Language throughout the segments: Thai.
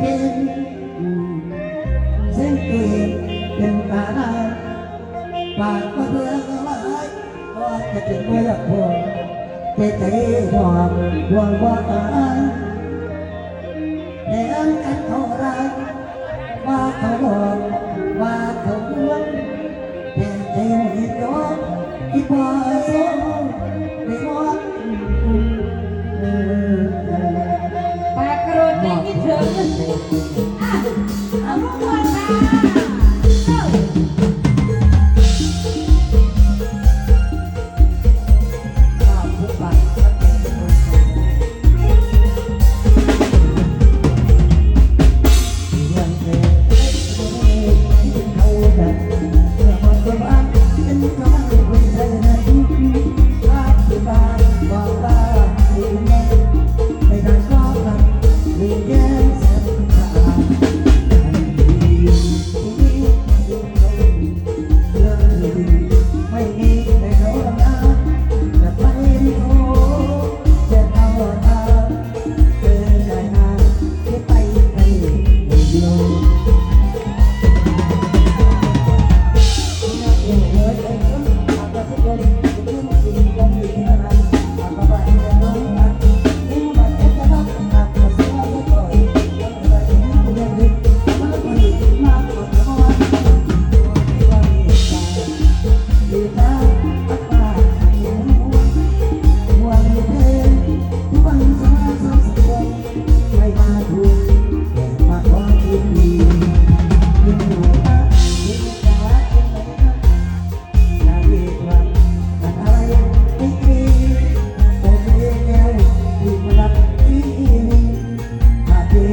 เป็นเส้นเกลียเป็นตาลาปากก็เบื่อก็ร้ายก็จะกินไม่ละพวงแต่ใจหอมหวงว่าตายแล้กันเขาร้ายว่าเขาหลอกว่เขาลวงแต่ใจไม่ยกี่พอส อะ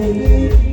Hallelujah.